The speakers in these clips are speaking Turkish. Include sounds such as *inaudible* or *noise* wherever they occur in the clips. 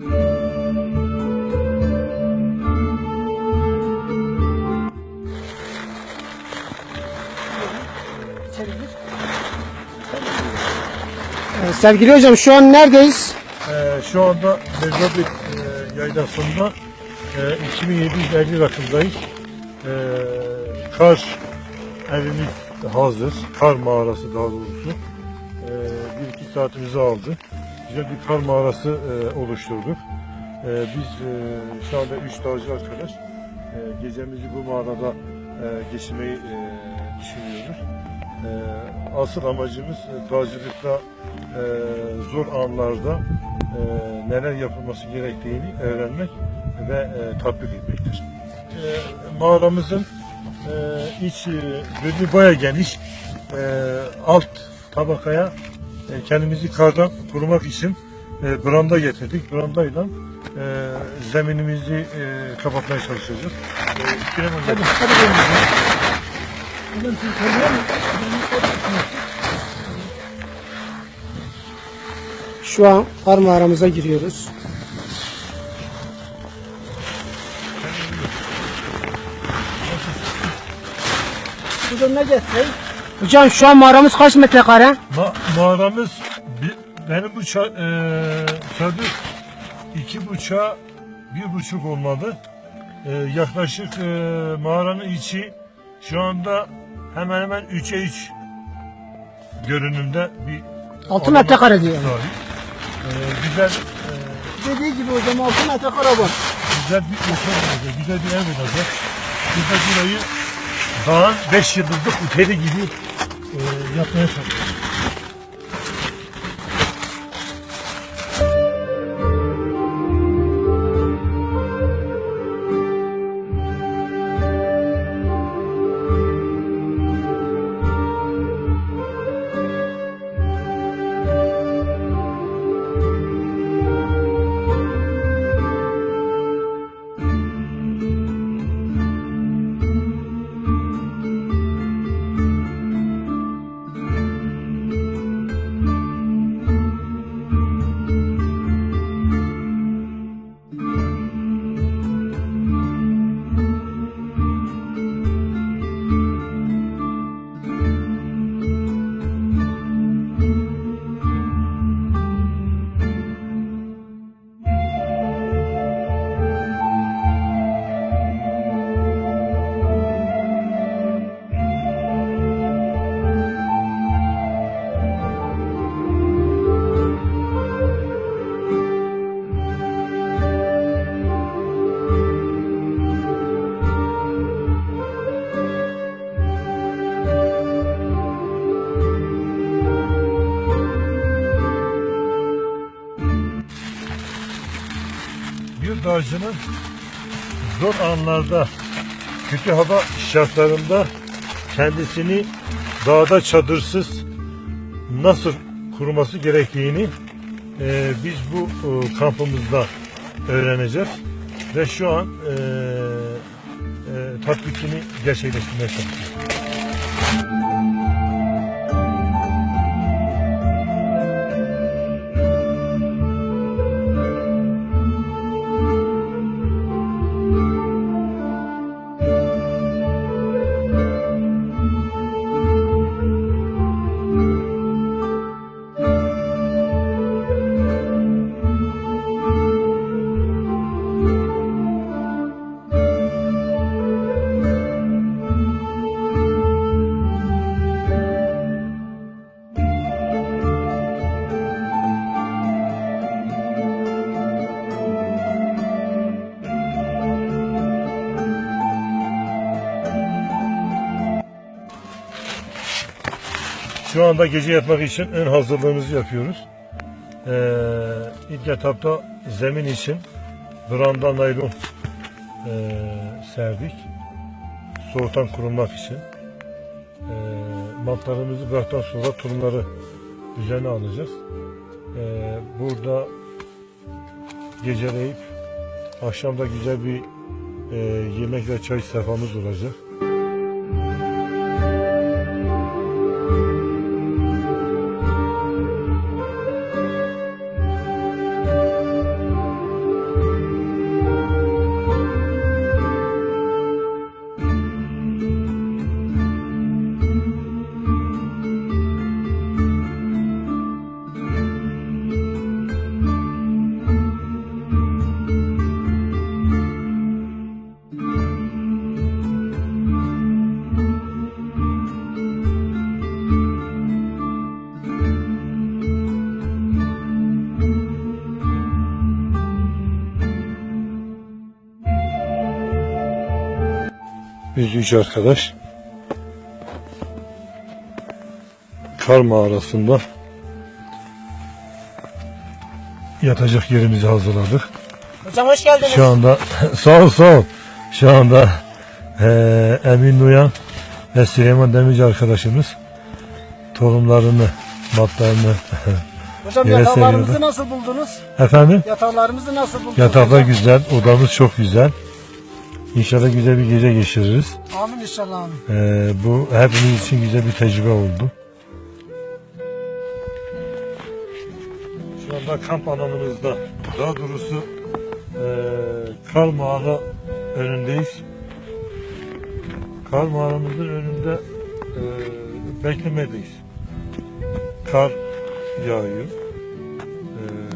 Ee, hocam şu an neredeyiz? Ee, şu anda Mezabit e, yaylasında e, 2750 rakımdayız. E, kar evimiz hazır. Kar mağarası daha doğrusu. E, bir iki saatimizi aldı. Güzel bir kar mağarası e, oluşturduk. E, biz e, şu anda üç dağcı arkadaş e, gecemizi bu mağarada e, geçirmeyi e, düşünüyoruz. E, asıl amacımız e, dağcılıkta e, zor anlarda e, neler yapılması gerektiğini öğrenmek ve e, tatbik etmektir. E, mağaramızın e, iç e, bölümü baya geniş. E, alt tabakaya e, kendimizi kardan korumak için e, branda getirdik. Brandayla e, zeminimizi e, kapatmaya çalışacağız. E, Süleyman Bey. Şu an mağaramıza giriyoruz. Bugün ne getireyim? Hocam şu an mağaramız kaç metrekare? Ma mağaramız bi- benim bu ça- e, iki buçuğa bir buçuk olmalı. E, yaklaşık e, mağaranın içi şu anda hemen hemen 3'e 3 görünümde bir 6 alana metrekare diyor. sahip. E, güzel e, Dediği gibi hocam altı metrekare var. güzel bir yaşam olacak, güzel bir ev olacak. Biz de burayı dağın 5 yıldızlık oteli gibi e, yapmaya çalışıyoruz. Dağcının zor anlarda, kötü hava şartlarında kendisini dağda çadırsız nasıl kurması gerektiğini e, biz bu e, kampımızda öğreneceğiz ve şu an e, e, tatbikini gerçekleştirmeye çalışıyoruz. Şu anda gece yatmak için ön hazırlığımızı yapıyoruz. Ee, ilk etapta zemin için branda naylon ee, serdik. Soğuktan korunmak için. Ee, mantlarımızı bıraktıktan sonra turumları üzerine alacağız. Ee, burada geceleyip akşamda güzel bir ee, yemek ve çay sefamız olacak. Üç arkadaş kar mağarasında yatacak yerimizi hazırladık. Hocam hoş geldiniz. Şu anda *laughs* sağ ol sağ ol. Şu anda eee Emin Uyan ve Süleyman Demirci arkadaşımız tohumlarını, matlarını *laughs* Hocam Yere yataklarımızı seriyordu. nasıl buldunuz? efendim Yataklarımızı nasıl buldunuz? yataklar hocam? güzel, odamız çok güzel. İnşallah güzel bir gece geçiririz. Amin inşallah. Eee, bu hepimiz için güzel bir tecrübe oldu. Şu anda kamp alanımızda, daha doğrusu eee kar mağara önündeyiz. Kar mağaramızın önünde eee beklemedeyiz. Kar yağıyor. Eee,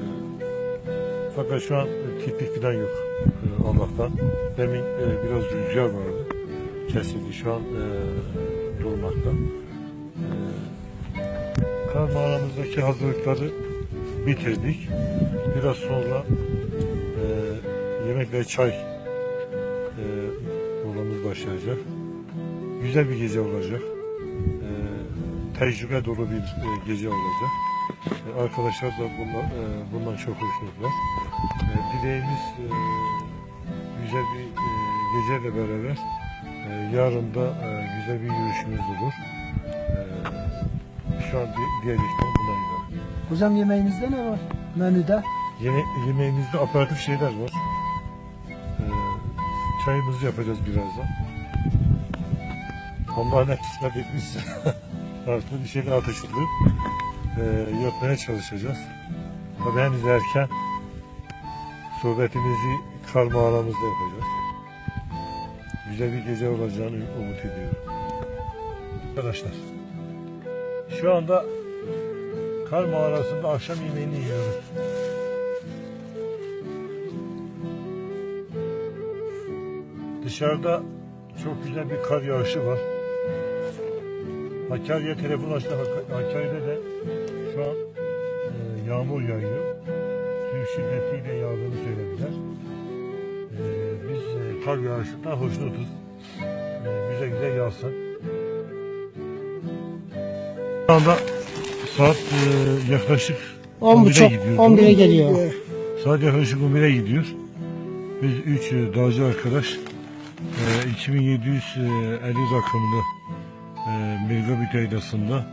fakat şu an tipik falan yok Allah'tan. Demin eee, biraz rüzgar vardı kesildi. Şu an e, durmakta. E, kar mağaramızdaki hazırlıkları bitirdik. Biraz sonra e, yemek ve çay e, molamız başlayacak. Güzel bir gece olacak. E, tecrübe dolu bir e, gece olacak. E, arkadaşlar da bundan, e, bundan çok hoşnutlar. E, dileğimiz e, güzel bir e, geceyle beraber ee, yarın da e, güzel bir yürüyüşümüz olur. Ee, şu an di- diyecektim bundan ibaret. Hocam yemeğimizde ne var? Menüde. Yine yemeğimizde aparatif şeyler var. Ee, çayımızı yapacağız birazdan. Allah ne kısmet etmişse *laughs* artık bir şeyler atıştırıp e, yapmaya çalışacağız. Tabii henüz erken sohbetimizi kar mağaramızda yapacağız. Güzel bir gece olacağını umut ediyorum. Arkadaşlar şu anda kar mağarasında akşam yemeğini yiyoruz. Dışarıda çok güzel bir kar yağışı var. Hakkari'ye telefon açtı. Hak- Hakkari'de de şu an e, yağmur yağıyor. Tüm şiddetiyle yağdığını söylediler. E, e, kar yağışından hoşnutuz. E, güzel güzel yağsın. Şu anda saat e, yaklaşık 11'e 10.30 gidiyor. 11'e geliyor. Saat yaklaşık 11'e gidiyor. Biz 3 dağcı arkadaş e, 2750 rakımlı e, Megabit Yaylası'nda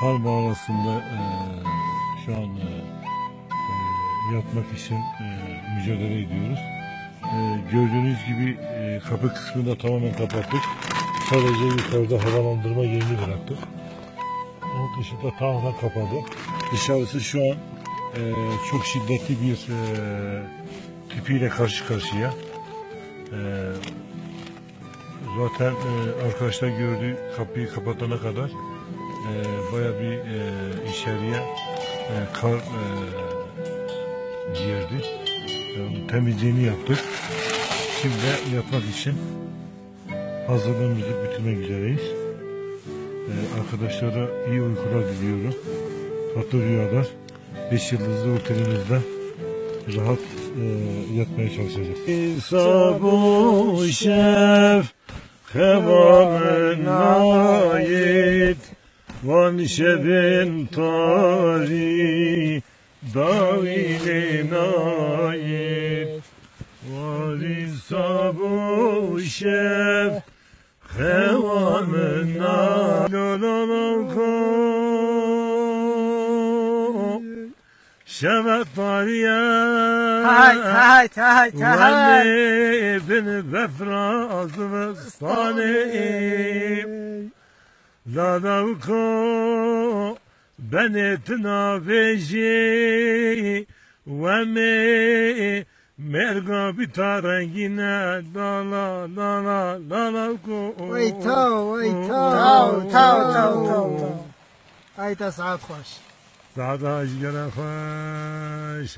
kar mağarasında e, şu an e, e, yatmak için e, mücadele ediyoruz. E, gördüğünüz gibi e, kapı kısmını da tamamen kapattık. Sadece yukarıda havalandırma yerini bıraktık. Onun dışında tamamen kapadı. Dışarısı şu an e, çok şiddetli bir e, tipiyle karşı karşıya. Zaten arkadaşlar gördü kapıyı kapatana kadar baya bir e, içeriye kar girdi. E, temizliğini yaptık. Şimdi yatmak için hazırlığımızı bitirmek üzereyiz. E, arkadaşlara iyi uykular diliyorum. Tatlı rüyalar. Beş yıldızlı otelimizde rahat e, yatmaya çalışacağız. Sabu şef hevamen ait Van şebin tari davilin ait Van sabu şef hevamen ait Şevet tariye Hay hay hay hay. Veli bin befraz vıstanim La davko beni tnaveji Ve me merga bitarengine La la la la la la ko Vay tav vay tav. Tav, tav, tav, tav, tav. Ay ta saat hoş. Sada jgara خوش